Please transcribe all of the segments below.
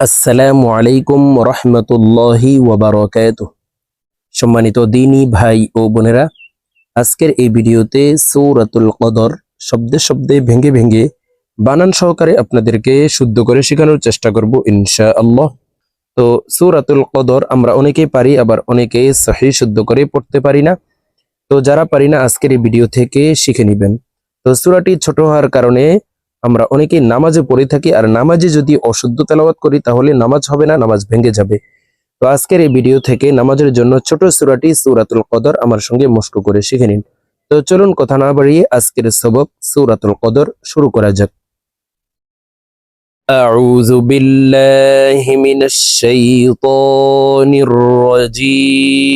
আসসালামু আলাইকুম রহমতুল্লাহি ওবরাকাত সম্মানিত দিনী ভাই ও বোনেরা, আজকের এই ভিডিওতে সৌরাতুল কদর শব্দে শব্দে ভেঙে ভেঙে বানান সহকারে আপনাদেরকে শুদ্ধ করে শেখানোর চেষ্টা করব ইনশা আল্লাহ তো সৌরাতুল কদর আমরা অনেকেই পারি, আবার অনেকে সহি শুদ্ধ করে পড়তে পারি না। তো যারা পারি না, আজকের এই ভিডিও থেকে শিখে নেবেন। তো সুরাটি ছোট হওয়ার কারণে আমরা অনেকেই নামাজে পড়ে থাকি আর নামাজে যদি অশুদ্ধ তেলাওয়াত করি তাহলে নামাজ হবে না নামাজ ভেঙে যাবে তো আজকের এই ভিডিও থেকে নামাজের জন্য ছোট সূরাটি সূরাতুল কদর আমার সঙ্গে মস্ক করে শিখে নিন তো চলুন কথা না বাড়িয়ে আজকের সবক সূরাতুল কদর শুরু করা যাক أعوذ بالله من الشيطان الرجيم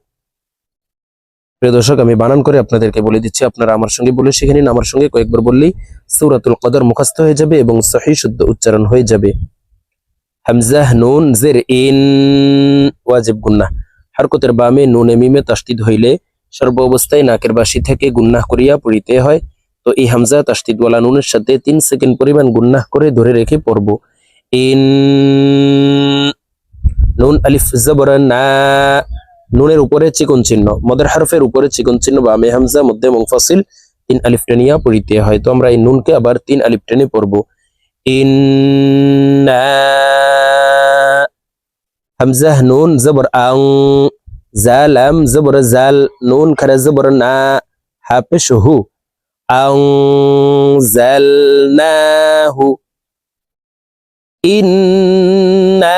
প্রিয় দর্শক, আমি বানান করে আপনাদেরকে বলে দিচ্ছি, আপনারা আমার সঙ্গে বলে শিখে নিন। আমার সঙ্গে কয়েকবার বললেই সূরাতুল কদর মুখস্থ হয়ে যাবে এবং সহি শুদ্ধ উচ্চারণ হয়ে যাবে। হামজাহ, নুন, জের, ইন, ওয়াজিব, গুন্নাহ। হারকতের বামে নুনে মিমে তাসদিদ হইলে সর্ব অবস্থায় নাকের বাসি থেকে গুন্নাহ করিয়া পড়িতে হয়। তো এই হামজা তাসদিদ ওয়ালা নুনের সাথে তিন সেকেন্ড পরিমাণ গুন্নাহ করে ধরে রেখে পড়ব। ইন, নুন, আলিফ, জবর, না নুনের উপরে চিকন চিহ্ন, মদের হারফের উপরে চিকন চিহ্ন বামে হামজা, মধ্যে মুংফাসিল তিন আলিফ টেনিয়া পড়িতে হয়। তো আমরা এই নুনকে আবার তিন আলিফ টেনে পড়ব। ইন্না হামজাহ নুন, জবর, আং জালাম জবর, জাল, নুন, খারা, জবর, না হাফেশ হু, আং জালনাহু ইন্না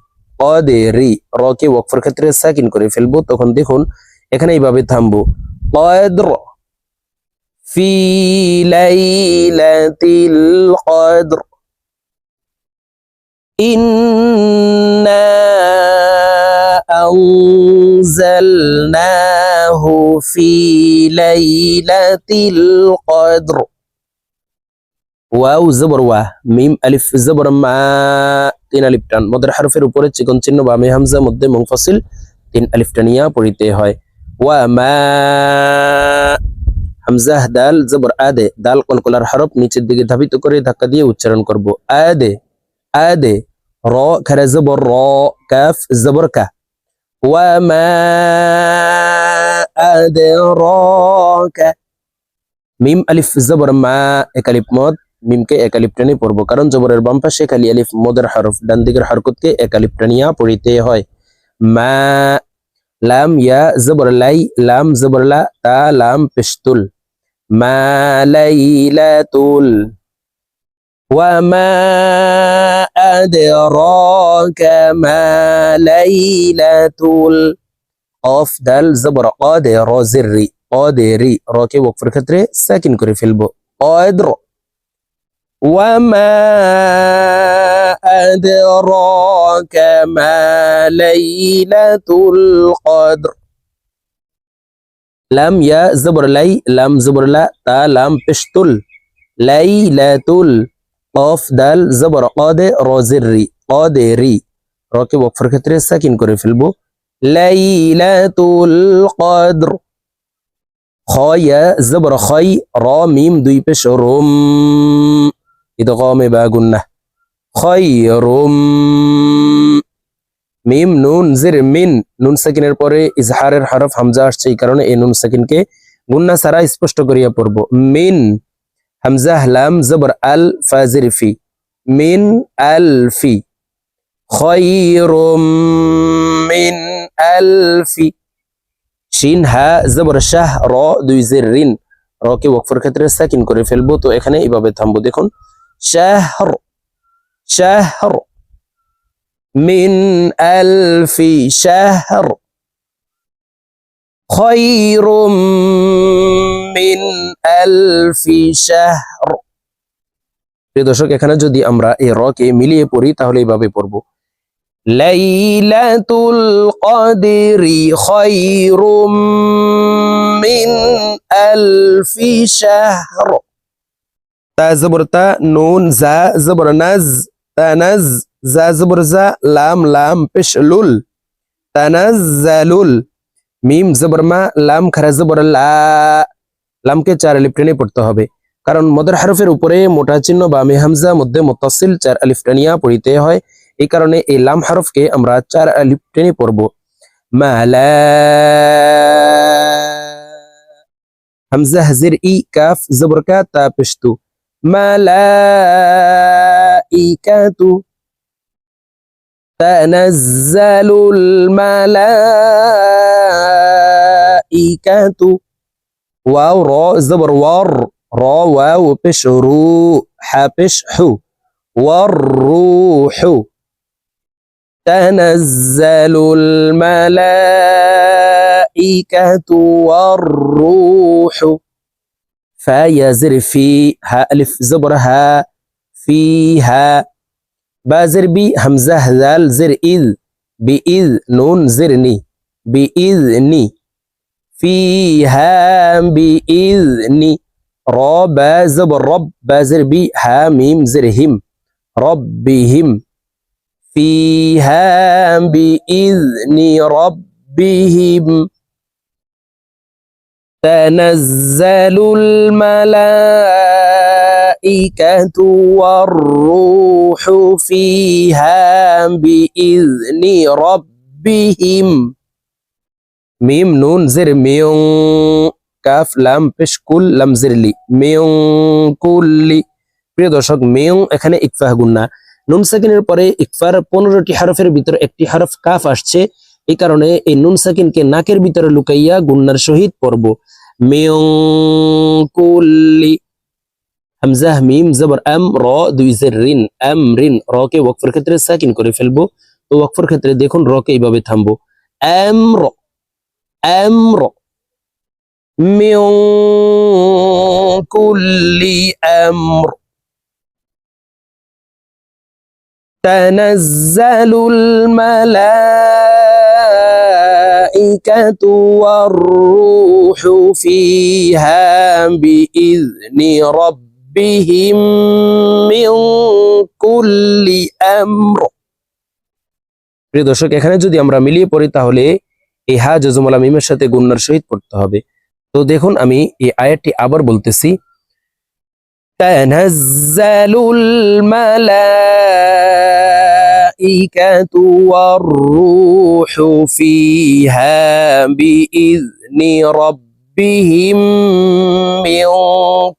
কদে রি র কে ওয়াকফের ক্ষেত্রে সাকিন করে ফেলব, তখন দেখুন এখানে এইভাবে থামবো। কদর ফি লাইলাতিল কদর। ইন্না ফি লাইলাতিল কদর। ওয়াও, জবর ওয়া। মিম, আলিফ, জবর, মা, তিন আলিফ টান। মদের হারফের উপরে চিকন চিহ্ন বামে হামজা, মধ্যে মুংফাসিল তিন আলিফ টানিয়া পড়িতে হয়। ওয়া, মা হামজাহ দাল, জবর আদে দাল কলকলার হরফ নিচের দিকে ধাবিত করে ধাক্কা দিয়ে উচ্চারণ করব। আদে আদে র, খারা, জবর, র, কাফ, জবর, কা। ওয়া, মা আদরাকা মিম, আলিফ, জবর, মা একালিফ মদ। মিমকে একালিপ টেনে পড়বো কারণ জবরের বাম পাশে খালি আলিফ মদের হরফ ডান দিকের হরকতকে একালিপ টানিয়া পড়িতে হয় মা লাম ইয়া জবর লাই লাম জবর লা তা লাম পিস্তুল মা লাইলাতুল وما أدراك ما ليلة القاف دال زبر قادر زري قادري راكي وقفر ক্ষেত্রে সাকিন করে ফেলবো قادر وما أدراك ما ليلة القدر لم يا زبر لي لم زبر لا تا لم بشتل ليلة قاف دال زبر قاد رازري قادري راكب وقفر ক্ষেত্রে সাকিন করে ফেলবো ليلة القدر خايا زبر خي را ميم দুই পেশ রুম ইদগামে বা গুন্নাহ খয়রুম মিম নুন জির মিন নুন সাকিনের পরে ইজহারের হরফ হামজা আসছে এই কারণে এই নুন সাকিনকে গুন্না সারা স্পষ্ট করিয়া পড়ব মিন হামজা লাম জবর আল ফাজির ফি মিন আল ফি খয়রুম আলফি শিন হা জবর শাহ র দুই জের রিন রকে ওয়াকফের ক্ষেত্রে সাকিন করে ফেলব তো এখানে এইভাবে থামবো দেখুন শাহর শাহর মিন আলফি শাহর خير من ألف شهر প্রিয় দর্শক এখানে যদি আমরা এই রকে মিলিয়ে পড়ি তাহলে এইভাবে পড়বো লাইলাতুল কদরি খায়রুম মিন আলফি শাহর তা জবর তা, নুন, জা, জবর নাজ তানাজ জা, জবর জা, লাম লাম, পেশ, লুল। তানাজ্জালুল মিম, জবর মা, লাম, খারা, জবর লা। লামকে চার আলিফ টেনে পড়তে হবে। কারণ মদের হারফের উপরে মোটা চিহ্ন বা মে হামজা মধ্যে মুতাসিল চার আলিফ পড়িতে হয়। এই কারণে এই লাম হারফকে আমরা চার আলিফ টেনে পড়ব। হামজা, হাজির, ই, কাফ, জবর কা, তা পেশতু الملائكة. تنزل الملائكة. واو را زبر ور را واو بش رو ح بش حو والروح تنزل الملائكة. والروح فيزر في ها ألف زبر ها فيها بازر بي همزة ذال زر إذ بإذ نون زرني بإذني فيها بإذني را بازب رب بازر بي ها ميم زرهم ربهم فيها بإذن ربهم تنزل الملائكة والروح فيها بإذن ربهم ميم نون زر ميون কাফ লাম পেশ কুল লাম জিরলি মেয়ং কুল্লি প্রিয় দর্শক মেয়ং এখানে ইকফাহ গুন্না নুন সাকিনের পরে ইকফার পনেরোটি হরফের ভিতরে একটি হরফ কাফ আসছে এই কারণে এই নুন সাকিনকে নাকের ভিতরে লুকাইয়া গুন্নার সহিত পড়ব মেয়ং কুল্লি হামজাহ মিম জবর আম র দুই জের রিন আম রিন র কে ওয়াকফের ক্ষেত্রে সাকিন করে ফেলবো তো ওয়াকফের ক্ষেত্রে দেখুন র কে এইভাবে থামবো আম র আম র من كل أمر تنزل الملائكة والروح فيها بإذن ربهم من كل أمر প্রিয় দর্শক এখানে যদি আমরা মিলিয়ে পড়ি তাহলে এই হা জজমলা মিমের সাথে গুন্নার সহিত পড়তে হবে তো দেখুন আমি এই আয়াতটি আবার বলতেছি تنزل الملائكة والروح فيها بإذن ربهم من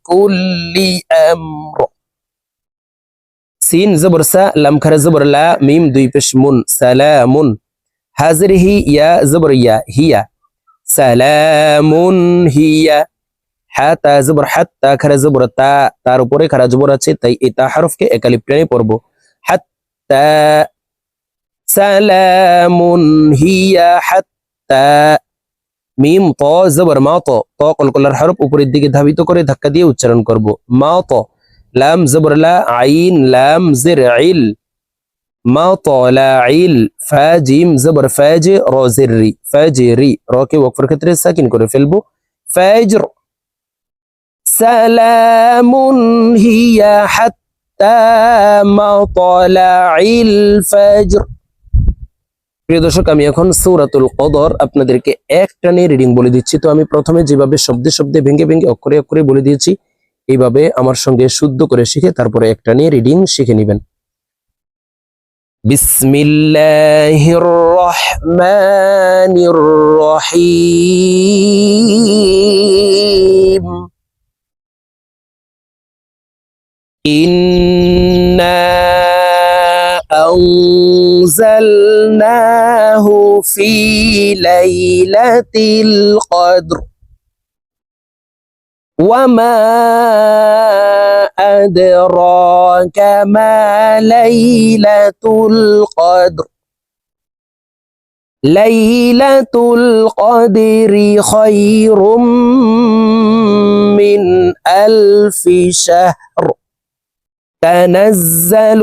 كل أمر سين زبر سا لم كر زبر لا ميم دوي بشمون سلام هذه يا زبر يا هي সালামুন হিয়া হাতা জবর হাত্তা খারা জবর তা তার উপরে খারা জবর আছে তাই এই তা হরফকে একালিপ টেনে পড়ব হাত্তা সালামুন হিয়া হাত্তা মিম ত জবর মা ত ত কলকলার হরফ উপরের দিকে ধাবিত করে ধাক্কা দিয়ে উচ্চারণ করব। মা ত। লাম, জবর, লা, আইন, লাম, জির আইল মা ত, লা আইল ফা, জিম, জবর ফাজ র, জির, রি। ফাজ রি। র কে ওয়াকফের ক্ষেত্রে সাকিন করে ফেলব। ফাজর সালামুন হিয়া হাত্তা মা ত, লা আইল ফাজর প্রিয় দর্শক আমি এখন সূরাতুল কদর আপনাদেরকে এক টানে রিডিং বলে দিচ্ছি তো আমি প্রথমে যেভাবে শব্দে শব্দে ভেঙে ভেঙে অক্ষরে অক্ষরে বলে দিয়েছি এইভাবে আমার সঙ্গে শুদ্ধ করে শিখে তারপরে একটা নিয়ে রিডিং শিখে নেবেন بسم الله الرحمن الرحيم إنا أنزلناه في ليلة القدر. وما أدراك ما ليلة القدر. ليلة القدر خير من ألف شهر. تنزل